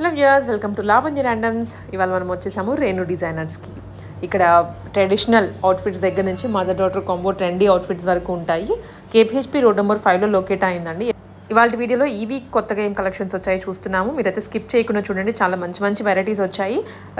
Hello viewers welcome to Lavanya randoms ఇవాళ మనం వచ్చేసాము రేణు డిజైనర్స్కి ఇక్కడ ట్రెడిషనల్ అవుట్ఫిట్స్ దగ్గర నుంచి mother daughter combo trendy outfits వరకు ఉంటాయి. కేపీహెచ్పి రోడ్ నెంబర్ ఫైవ్లో లొకేట్ అయిందండి. ఇవాళ వీడియోలో ఈ వీక్ కొత్తగా ఏం కలెక్షన్స్ వచ్చాయి చూస్తున్నాము. మీరైతే స్కిప్ చేయకుండా చూడండి. చాలా మంచి మంచి వెరైటీస్ వచ్చాయి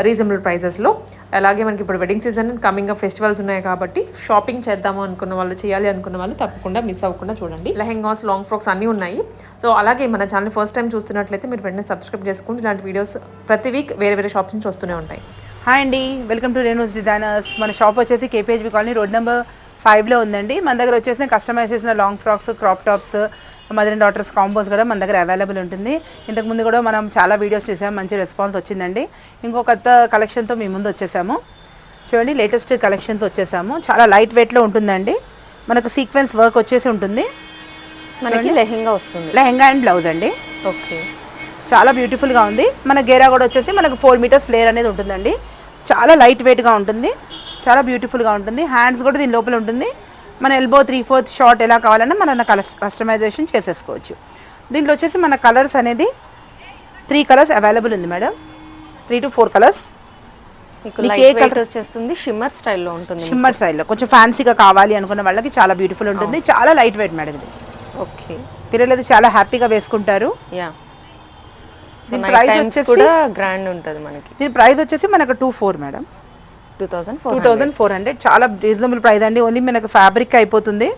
రీజనబుల్ ప్రైజెస్లో అలాగే మనకి ఇప్పుడు wedding season coming up festivals ఉన్నాయి కాబట్టి షాపింగ్ చేద్దాము అనుకున్న వాళ్ళు చేయాలి అనుకున్న వాళ్ళు తప్పకుండా మిస్ అవ్వకుండా చూడండి. లెహెంగాస్ లాంగ్ ఫ్రాక్స్ అన్నీ ఉన్నాయి. సో అలాగే మన ఛానల్ ఫస్ట్ టైం చూస్తున్నట్లయితే మీరు వెంటనే సబ్స్క్రైబ్ చేసుకోండి ఇలాంటి వీడియోస్ ప్రతి వీక్ వేరే వేరే షాప్స్ నుంచి వస్తూనే ఉంటాయి. హాయ్ అండి. వెల్కమ్ టు రేణూస్ డిజైనర్స్ మన షాప్ వచ్చేసి కేపీహెచ్బి కాలనీ రోడ్ నెంబర్ ఫైవ్లో ఉందండి. మన దగ్గర వచ్చేసి కస్టమైజ్ చేసిన long frocks crop tops mother and daughters combos కూడా మన దగ్గర అవైలబుల్ ఉంటుంది. ఇంతకు ముందు కూడా మనం చాలా వీడియోస్ చేసాము మంచి రెస్పాన్స్ వచ్చిందండి. ఇంకో కొత్త కలెక్షన్తో మీ ముందు వచ్చేసాము. చూడండి లేటెస్ట్ కలెక్షన్తో వచ్చేసాము. చాలా లైట్ వెయిట్లో ఉంటుందండి. మనకు సీక్వెన్స్ వర్క్ వచ్చేసి ఉంటుంది. మనకి లెహెంగా వస్తుంది. లెహెంగా అండ్ బ్లౌజ్ అండి. ఓకే. చాలా బ్యూటిఫుల్గా ఉంది. మన గేరా కూడా వచ్చేసి మనకు ఫోర్ మీటర్స్ ఫ్లేర్ అనేది ఉంటుందండి. చాలా లైట్ వెయిట్గా ఉంటుంది. చాలా బ్యూటిఫుల్గా ఉంటుంది. హ్యాండ్స్ కూడా దీని లోపల ఉంటుంది. మన ఎల్బో త్రీ ఫోర్త్ షార్ట్ ఎలా కావాలన్నా మన కస్టమైజేషన్ చేసేసుకోవచ్చు. దీంట్లో వచ్చేసి మన కలర్స్ అనేది త్రీ కలర్స్ అవైలబుల్ ఉంది madam. Three to four colours ఏ? వచ్చేస్తుంది షిమ్మర్ స్టైల్లో ఉంటుంది షిమ్మర్ స్టైల్లో కొంచెం ఫ్యాన్సీగా కావాలి అనుకున్న వాళ్ళకి చాలా బ్యూటిఫుల్ ఉంటుంది. చాలా లైట్ వెయిట్ మేడం ఇది. ఓకే. పిల్లలు అది చాలా హ్యాపీగా వేసుకుంటారు. యా. సో దీని నైట్ price టైమ్స్ వచ్చేసి- కూడా గ్రాండ్ ఉంటుంది మనకి. దీని ప్రైస్ వచ్చేసి మనకు two four madam. Two thousand four hundred చాలా రీజనబుల్ ప్రైస్ అండి. ఓన్లీ మనకు ఫ్యాబ్రిక్ అయిపోతుంది.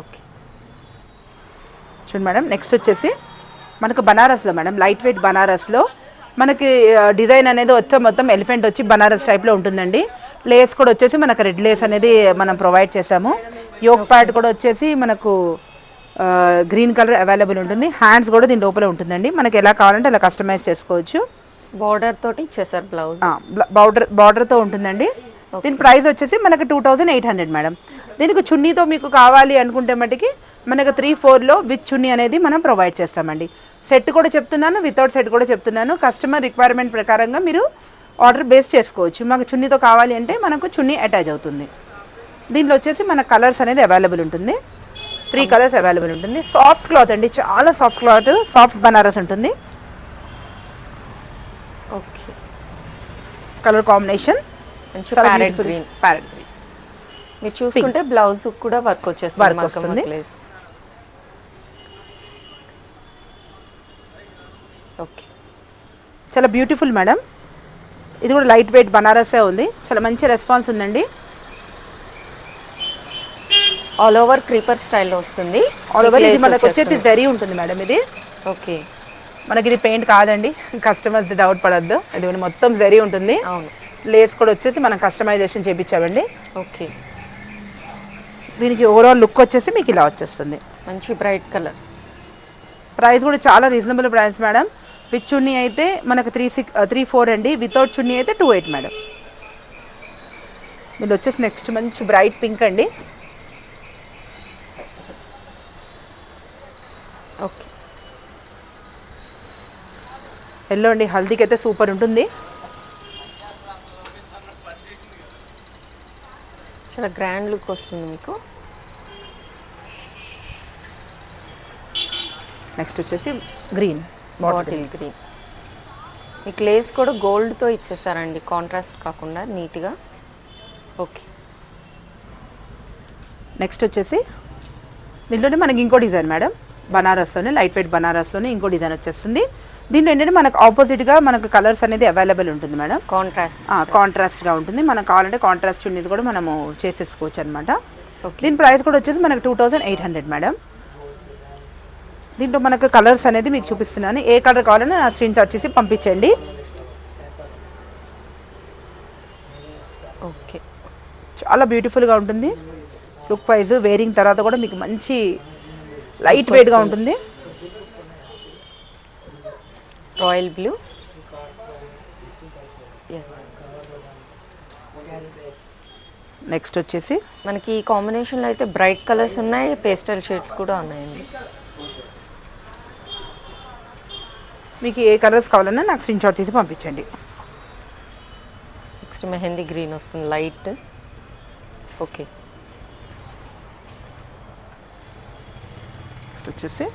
ఓకే చూడండి మేడం నెక్స్ట్ వచ్చేసి మనకు బనారస్లో మేడం లైట్ వెయిట్ బనారస్లో మనకి డిజైన్ అనేది వచ్చే మొత్తం ఎలిఫెంట్ వచ్చి బనారస్ టైప్లో ఉంటుందండి. లేస్ కూడా వచ్చేసి మనకు రెడ్ లేస్ అనేది మనం ప్రొవైడ్ చేసాము యోక్ ప్యాడ్ కూడా వచ్చేసి మనకు గ్రీన్ కలర్ అవైలబుల్ ఉంటుంది. హ్యాండ్స్ కూడా దీని లోపల ఉంటుందండి. మనకి ఎలా కావాలంటే అలా కస్టమైజ్ చేసుకోవచ్చు. బార్డర్ తోటి ఇచ్చేసారు బ్లౌజ్ బార్డర్ బార్డర్తో ఉంటుందండి. దీని ప్రైస్ వచ్చేసి మనకి two thousand eight hundred madam దీనికి చున్నీతో మీకు కావాలి అనుకుంటే మటుకి మనకు త్రీ ఫోర్లో విత్ చున్నీ అనేది మనం ప్రొవైడ్ చేస్తామండి. సెట్ కూడా చెప్తున్నాను వితౌట్ సెట్ కూడా చెప్తున్నాను. కస్టమర్ రిక్వైర్మెంట్ ప్రకారంగా మీరు ఆర్డర్ బేస్ చేసుకోవచ్చు. మాకు చున్నీతో కావాలి అంటే మనకు చున్నీ అటాచ్ అవుతుంది. దీంట్లో వచ్చేసి మన కలర్స్ అనేది అవైలబుల్ ఉంటుంది. త్రీ కలర్స్ అవైలబుల్ ఉంటుంది. సాఫ్ట్ క్లాత్ అండి చాలా సాఫ్ట్ క్లాత్ సాఫ్ట్ బనారస్ ఉంటుంది ఓకే కలర్ కాంబినేషన్. మంచి ప్యారెట్ గ్రీన్ ప్యారెట్ గ్రీన్ మీరు చూసుకుంటే బ్లౌజ్ కూడా వర్క్ వచ్చేస్తుంది వస్తుంది. ఓకే చాలా బ్యూటిఫుల్ మేడం ఇది కూడా లైట్ వెయిట్ బనారసే ఉంది. చాలా మంచి రెస్పాన్స్ ఉందండి. ఆల్ ఓవర్ క్రీపర్ స్టైల్లో వస్తుంది. ఆల్ ఓవర్ ఇది మనకు వచ్చేస్తుంది. జరీ ఉంటుంది మేడం ఇది. ఓకే మనకి ఇది పెయింట్ కాదండి. కస్టమర్స్ డౌట్ పడద్దు. ఇది మొత్తం జరీ ఉంటుంది. అవును. లేస్ కూడా వచ్చేసి మనం కస్టమైజేషన్ చేయించామండి ఓకే. దీనికి ఓవరాల్ లుక్ వచ్చేసి మీకు ఇలా వచ్చేస్తుంది. మంచి బ్రైట్ కలర్. ప్రైస్ కూడా చాలా reasonable price madam. With chunni అయితే మనకు త్రీ సిక్స్ త్రీ ఫోర్ అండి. వితౌట్ చున్నీ అయితే టూ ఎయిట్ మేడం. దీనిలో వచ్చేసి నెక్స్ట్ మంచి బ్రైట్ పింక్ అండి. ఓకే. ఎల్లో అండి హల్దీకి అయితే సూపర్ ఉంటుంది. చాలా గ్రాండ్ లుక్ వస్తుంది మీకు. నెక్స్ట్ వచ్చేసి గ్రీన్ బాటిల్ గ్రీన్ మీకు లేస్ కూడా గోల్డ్తో ఇచ్చేసారండి కాంట్రాస్ట్ కాకుండా నీట్గా. ఓకే నెక్స్ట్ వచ్చేసి దీంట్లోనే మనకి ఇంకో డిజైన్ మేడం. బనారస్లోనే లైట్ వెయిట్ బనారస్లోనే ఇంకో డిజైన్ వచ్చేస్తుంది. దీంట్లో ఏంటంటే మనకు ఆపోజిట్గా మనకు కలర్స్ అనేది అవైలబుల్ ఉంటుంది మేడం. కాంట్రాస్ట్ కాంట్రాస్ట్గా ఉంటుంది. మనకు కావాలంటే కాంట్రాస్ట్ చున్నీస్ కూడా మనము చేసేసుకోవచ్చు అనమాట ఓకే దీని ప్రైస్ కూడా వచ్చేసి మనకు two thousand eight hundred madam. దీంట్లో మనకు కలర్స్ అనేది మీకు చూపిస్తున్నాను. ఏ కలర్ కావాలన్నా నా స్క్రీన్ షాట్ చేసి పంపించండి. ఓకే చాలా బ్యూటిఫుల్గా ఉంటుంది. లుక్ వైజ్ వేరింగ్ తర్వాత కూడా మీకు మంచి లైట్ వెయిట్గా ఉంటుంది. రాయల్ బ్లూ ఎస్ నెక్స్ట్ వచ్చేసి? మనకి ఈ కాంబినేషన్లో అయితే బ్రైట్ కలర్స్ ఉన్నాయి పేస్టల్ షేడ్స్ కూడా ఉన్నాయండి. మీకు ఏ కలర్స్ కావాలన్నా నాకు స్క్రీన్ షాట్ తీసి పంపించండి. నెక్స్ట్ మెహందీ గ్రీన్ వస్తుంది లైట్ ఓకే నెక్స్ట్ వచ్చేసి?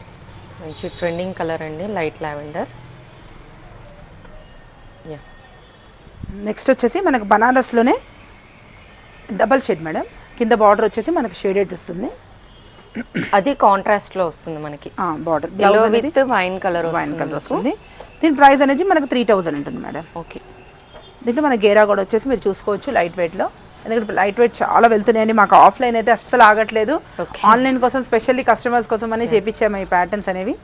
మంచి ట్రెండింగ్ కలర్ అండి లైట్ లావెండర్ నెక్స్ట్ వచ్చేసి మనకు బనారస్లోనే డబల్ షేడ్ మేడం కింద బార్డర్ వచ్చేసి మనకు షేడెడ్ వస్తుంది. అది కాంట్రాస్ట్లో వస్తుంది మనకి. Border yellow with wine colour wine colour వస్తుంది దీని ప్రైస్ అనేది మనకు త్రీ థౌజండ్ ఉంటుంది మేడం ఓకే దీంట్లో మన గేరా కూడా వచ్చేసి మీరు చూసుకోవచ్చు లైట్ వెయిట్లో ఎందుకంటే లైట్ వెయిట్ చాలా వెళ్తున్నాయండి. మాకు ఆఫ్లైన్ అయితే అస్సలు ఆగట్లేదు. ఆన్లైన్ కోసం స్పెషల్లీ కస్టమర్స్ కోసం అని చేపించాము ఈ ప్యాటర్న్స్ అనేవి.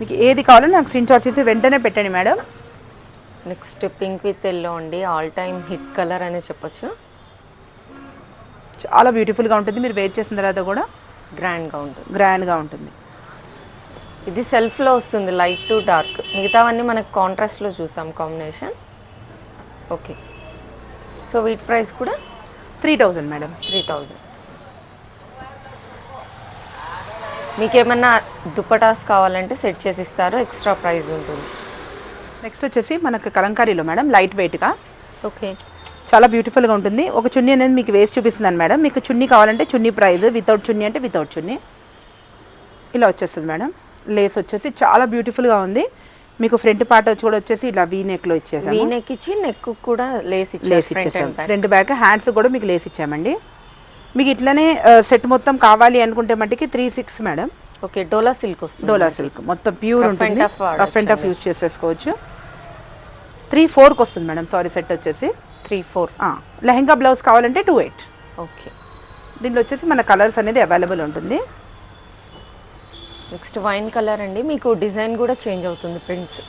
మీకు ఏది కావాలో నాకు స్క్రీన్ షాట్ చేసి వెంటనే పెట్టండి madam next pink with yellow అండి. ఆల్ టైమ్ హిట్ కలర్ అనే చెప్పొచ్చు. చాలా బ్యూటిఫుల్గా ఉంటుంది. మీరు వెయిట్ చేసిన తర్వాత కూడా గ్రాండ్గా ఉంటుంది. గ్రాండ్గా ఉంటుంది. ఇది సెల్ఫ్లో వస్తుంది లైట్ టు డార్క్ మిగతావన్నీ మనకు కాంట్రాస్ట్లో చూసాం కాంబినేషన్ ఓకే సో వీటి ప్రైస్ కూడా three thousand madam three thousand మీకు ఏమన్నా దుప్పటాస్ కావాలంటే సెట్ చేసి ఇస్తారు. ఎక్స్ట్రా ప్రైస్ ఉంటుంది. నెక్స్ట్ వచ్చేసి మనకు కలంకారీలో మేడం లైట్ వెయిట్గా ఓకే చాలా బ్యూటిఫుల్గా ఉంటుంది. ఒక చున్నీ అనేది మీకు వేస్ట్ చూపిస్తున్నాను మేడం. మీకు చున్నీ కావాలంటే చున్నీ ప్రైస్ వితౌట్ చున్నీ అంటే వితౌట్ చున్నీ. ఇలా వచ్చేస్తుంది మేడం. లేస్ వచ్చేసి చాలా బ్యూటిఫుల్గా ఉంది. మీకు ఫ్రంట్ పార్ట్ వచ్చి కూడా వచ్చేసి ఇలా వీ నెక్లో ఇచ్చేసాము. వీనెక్ ఇచ్చి నెక్ కూడా లేస్ లేస్ ఫ్రంట్ ఇచ్చేసాం ఫ్రంట్ బ్యాక్ హ్యాండ్స్ కూడా మీకు లేస్ ఇచ్చామండి. మీకు ఇట్లనే సెట్ మొత్తం కావాలి అనుకుంటే మట్టికి three six madam. Okay dola silk వస్తుంది డోలా సిల్క్ మొత్తం ప్యూర్ ఉంటుంది. Rough and. టఫ్ యూజ్ చేసేసుకోవచ్చు. త్రీ ఫోర్కి వస్తుంది మేడం. సారీ సెట్ వచ్చేసి. Three four. లెహంగా బ్లౌజ్ కావాలంటే టూ ఎయిట్. ఓకే. దీంట్లో వచ్చేసి మన కలర్స్ అనేది అవైలబుల్ ఉంటుంది. నెక్స్ట్ వైన్ కలర్ అండి. మీకు డిజైన్ కూడా చేంజ్ అవుతుంది ప్రింట్స్.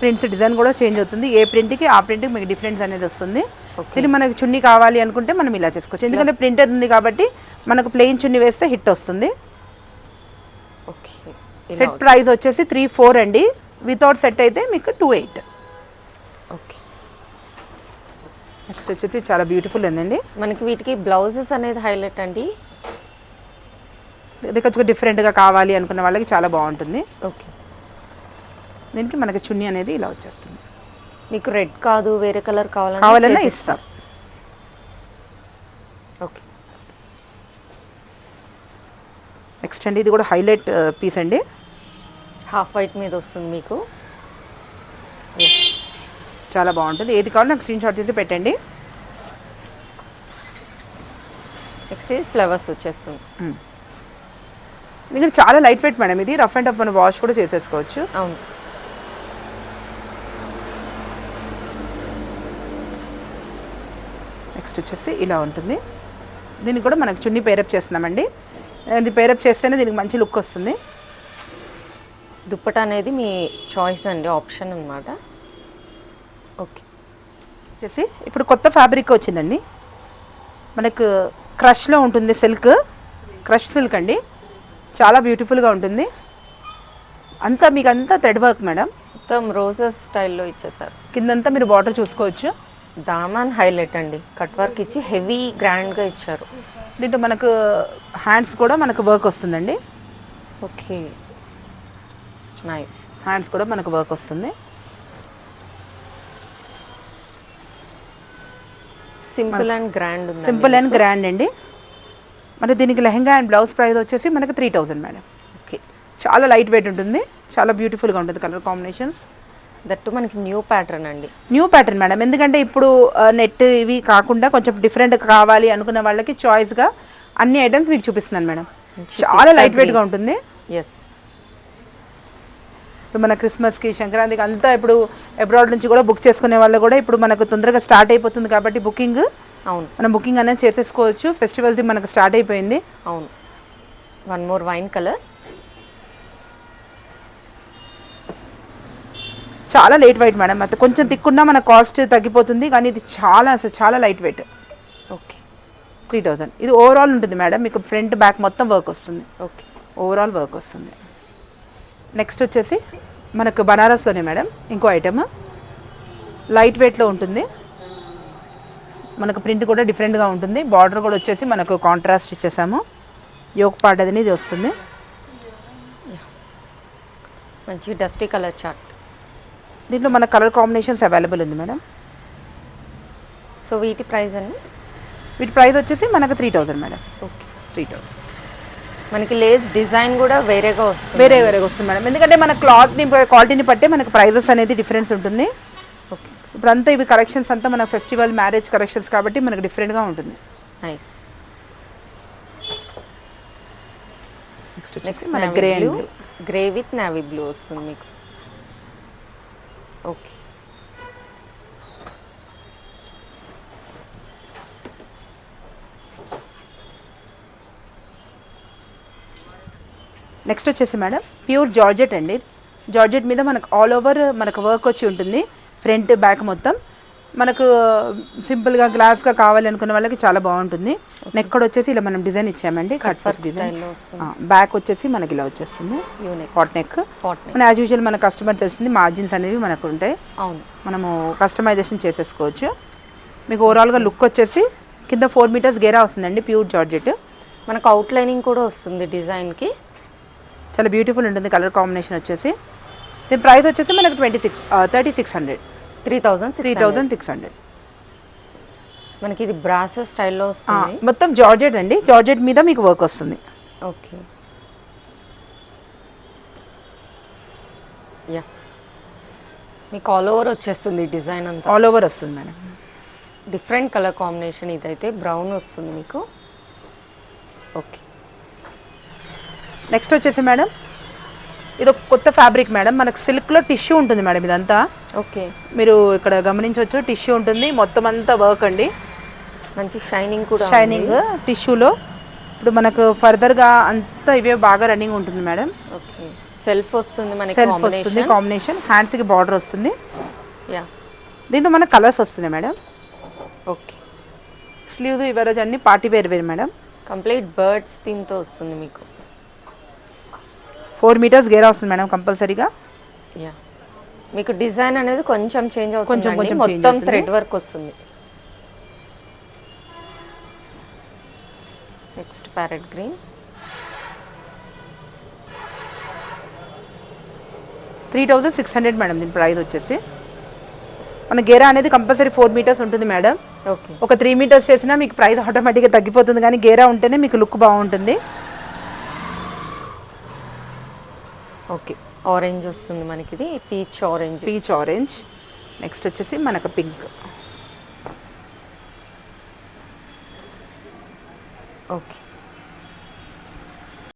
ప్రింట్స్ డిజైన్ కూడా చేంజ్ అవుతుంది. ఏ ప్రింట్కి ఆ ప్రింట్కి మీకు డిఫరెన్స్ అనేది వస్తుంది. దీన్ని మనకి చున్నీ కావాలి అనుకుంటే మనం ఇలా చేసుకోవచ్చు. ఎందుకంటే ప్రింటర్ ఉంది కాబట్టి మనకు ప్లెయిన్ చున్నీ వేస్తే హిట్ వస్తుంది. ఓకే. సెట్ ప్రైస్ వచ్చేసి త్రీ ఫోర్ అండి. వితౌట్ సెట్ అయితే మీకు టూ ఎయిట్ ఓకే నెక్స్ట్ వచ్చేసి చాలా బ్యూటిఫుల్ ఉందండి మనకి వీటికి బ్లౌజెస్ అనేది హైలైట్ అండి. ఇది కొంచెం డిఫరెంట్గా కావాలి అనుకున్న వాళ్ళకి చాలా బాగుంటుంది. ఓకే దీనికి మనకి చున్నీ అనేది ఇలా వచ్చేస్తుంది. మీకు రెడ్ కాదు వేరే కలర్ కావాలన్నా కావాలన్నా ఇస్తాం. ఓకే నెక్స్ట్ అండి ఇది కూడా హైలైట్ పీస్ అండి. హాఫ్ వైట్ మీద వస్తుంది మీకు. చాలా బాగుంటుంది. ఏది కావాలో నాకు స్క్రీన్ షాట్ చేసి పెట్టండి. నెక్స్ట్ ఫ్లవర్స్ వచ్చేస్తుంది ఎందుకంటే చాలా లైట్ వెయిట్ మేడం ఇది రఫ్ అండ్ టఫ్ మనం వాష్ కూడా చేసేసుకోవచ్చు. అవును. నెక్స్ట్ వచ్చేసి ఇలా ఉంటుంది. దీనికి కూడా మనకు చున్నీ పేరప్ చేస్తున్నామండి. ఇది పేరప్ చేస్తేనే దీనికి మంచి లుక్ వస్తుంది. దుప్పట అనేది మీ చాయిస్ అండి ఆప్షన్ అన్నమాట. ఓకే వచ్చేసి ఇప్పుడు కొత్త ఫ్యాబ్రిక్ వచ్చిందండి. మనకు క్రష్లో ఉంటుంది సిల్క్ క్రష్ సిల్క్ అండి. చాలా బ్యూటిఫుల్గా ఉంటుంది. అంతా మీకు అంతా థ్రెడ్ వర్క్ మేడం మొత్తం రోజెస్ స్టైల్లో ఇచ్చేసారు కిందంతా మీరు బార్డర్ చూసుకోవచ్చు. దామాన్ హైలైట్ అండి. కట్ వర్క్ ఇచ్చి హెవీ గ్రాండ్గా ఇచ్చారు. దీంట్లో మనకు హ్యాండ్స్ కూడా మనకు వర్క్ వస్తుందండి. ఓకే. నైస్. హ్యాండ్స్ కూడా మనకు వర్క్ వస్తుంది. Simple and grand simple and grand అండి. మరి దీనికి లెహంగా అండ్ బ్లౌజ్ ప్రైస్ వచ్చేసి మనకు త్రీ థౌజండ్ మేడం ఓకే చాలా లైట్ వెయిట్ ఉంటుంది. చాలా బ్యూటిఫుల్గా ఉంటుంది కలర్ కాంబినేషన్స్ దట్టు మనకి న్యూ ప్యాటర్న్ అండి. న్యూ ప్యాటర్న్ మేడం ఎందుకంటే ఇప్పుడు నెట్ ఇవి కాకుండా కొంచెం డిఫరెంట్ కావాలి అనుకున్న వాళ్ళకి చాయిస్గా అన్ని ఐటమ్స్ మీకు చూపిస్తున్నాను మేడం చాలా pista లైట్ వెయిట్గా. ఉంటుంది. ఎస్ ఇప్పుడు మన క్రిస్మస్కి సంక్రాంతికి అంతా ఇప్పుడు అబ్రాడ్ నుంచి కూడా బుక్ చేసుకునే వాళ్ళు కూడా ఇప్పుడు మనకు తొందరగా స్టార్ట్ అయిపోతుంది కాబట్టి బుకింగ్ అవును. మనం బుకింగ్ అనేది చేసేసుకోవచ్చు. ఫెస్టివల్స్ మనకు స్టార్ట్ అయిపోయింది. అవును. One more wine colour. చాలా లైట్ వెయిట్ మేడం. అయితే కొంచెం తిక్కున్నా మన కాస్ట్ తగ్గిపోతుంది కానీ ఇది చాలా అసలు చాలా light weight. Okay. Three thousand ఇది ఓవరాల్ ఉంటుంది మేడం. మీకు ఫ్రంట్ బ్యాక్ మొత్తం వర్క్ వస్తుంది. ఓకే. ఓవరాల్ వర్క్ వస్తుంది. నెక్స్ట్ వచ్చేసి మనకు బనారస్లోనే మేడం ఇంకో ఐటమ్ లైట్ వెయిట్లో ఉంటుంది. మనకు ప్రింట్ కూడా డిఫరెంట్గా ఉంటుంది. బార్డర్ కూడా వచ్చేసి మనకు కాంట్రాస్ట్ ఇచ్చేసాము. యోక్ పార్ట్ అనేది ఇది వస్తుంది. మంచి డస్టీ కలర్ చార్ట్ దీంట్లో మన కలర్ కాంబినేషన్స్ అవైలబుల్ ఉంది మేడం. సో వీటి ప్రైస్ అండి? వీటి ప్రైస్ వచ్చేసి మనకు three thousand madam. Okay three thousand మనకి లేస్ డిజైన్ కూడా వేరేగా వస్తుంది. వేరే వేరేగా వస్తుంది మేడం. ఎందుకంటే మన క్లాత్ని క్వాలిటీని బట్టే మనకు ప్రైజెస్ అనేది డిఫరెన్స్ ఉంటుంది. ఓకే ఇప్పుడు అంతా ఇవి కలెక్షన్స్ అంతా మన ఫెస్టివల్ మ్యారేజ్ కలెక్షన్స్ కాబట్టి మనకు డిఫరెంట్గా ఉంటుంది. నైస్ నెక్స్ట్ వచ్చేసి నెక్స్ట్ మన grey grey with navy blue వస్తుంది మీకు. ఓకే నెక్స్ట్ వచ్చేసి మేడం ప్యూర్ జార్జెట్ అండి. జార్జెట్ మీద మనకు ఆల్ ఓవర్ మనకు వర్క్ వచ్చి ఉంటుంది. ఫ్రంట్ బ్యాక్ మొత్తం. మనకు సింపుల్గా గ్లాస్గా కావాలి అనుకున్న వాళ్ళకి చాలా బాగుంటుంది. నెక్ వచ్చేసి ఇలా మనం డిజైన్ ఇచ్చామండి. కట్ వర్క్ డిజైన్ బ్యాక్ వచ్చేసి మనకి ఇలా వచ్చేస్తుంది. కాట్ నెక్ పాట్ మన యాజ్ యూజువల్ మన కస్టమర్ తెలిసింది మార్జిన్స్ అనేవి మనకు ఉంటాయి. అవును. మనము కస్టమైజేషన్ చేసేసుకోవచ్చు. మీకు ఓవరాల్గా లుక్ వచ్చేసి కింద ఫోర్ మీటర్స్ గేరా వస్తుందండి ప్యూర్ జార్జెట్ మనకు అవుట్లైనింగ్ కూడా వస్తుంది డిజైన్కి చాలా బ్యూటిఫుల్ ఉంటుంది కలర్ కాంబినేషన్ వచ్చేసి. దీని ప్రైస్ వచ్చేసి మనకు twenty six thirty six hundred three thousand three thousand six hundred మనకి ఇది బ్రాసో స్టైల్లో వస్తుంది. మొత్తం జార్జెట్ అండి. జార్జెట్ మీద మీకు వర్క్ వస్తుంది. ఓకే యా మీకు ఆల్ ఓవర్ వచ్చేస్తుంది డిజైన్ అంతా. ఆల్ ఓవర్ వస్తుంది మేడం డిఫరెంట్ కలర్ కాంబినేషన్ ఇదైతే బ్రౌన్ వస్తుంది మీకు. ఓకే నెక్స్ట్ వచ్చేసి మేడం ఇది ఒక కొత్త ఫ్యాబ్రిక్ మేడం. మనకు సిల్క్లో టిష్యూ ఉంటుంది మేడం ఇదంతా. ఓకే మీరు ఇక్కడ గమనించవచ్చు టిష్యూ ఉంటుంది. మొత్తం అంతా వర్క్ అండి. మంచి షైనింగ్ కూడా. షైనింగ్ టిష్యూలో ఇప్పుడు మనకు ఫర్దర్గా అంతా ఇవే బాగా రన్నింగ్ ఉంటుంది మేడం. ఓకే సెల్ఫ్ వస్తుంది మనకి సెల్ఫ్ వస్తుంది కాంబినేషన్ హ్యాండ్స్కి బార్డర్ వస్తుంది. యా దీంట్లో మనకు కలర్స్ వస్తున్నాయి మేడం. ఓకే స్లీవ్స్ ఇవరేజ్ అన్ని party wear wear madam. Complete birds థీమ్తో వస్తుంది మీకు. ఫోర్ మీటర్స్ గేరా వస్తుంది మేడం కంపల్సరీగా. మీకు డిజైన్ అనేది కొంచెం చేంజ్ అవుతుంది కొంచెం కొంచెం మొత్తం. థ్రెడ్ వర్క్ వస్తుంది. Next parrot green. Three thousand six hundred madam దీని ప్రైస్ వచ్చేసి. మన గేరా అనేది కంపల్సరీ ఫోర్ మీటర్స్ ఉంటుంది మేడం. ఓకే. ఒక త్రీ మీటర్స్ చేసినా మీకు ప్రైస్ ఆటోమేటిక్గా తగ్గిపోతుంది కానీ గేరా ఉంటేనే మీకు లుక్ బాగుంటుంది. ఓకే. ఆరెంజ్ వస్తుంది మనకి ఇది peach orange peach orange next వచ్చేసి మనకు పింక్ ఓకే.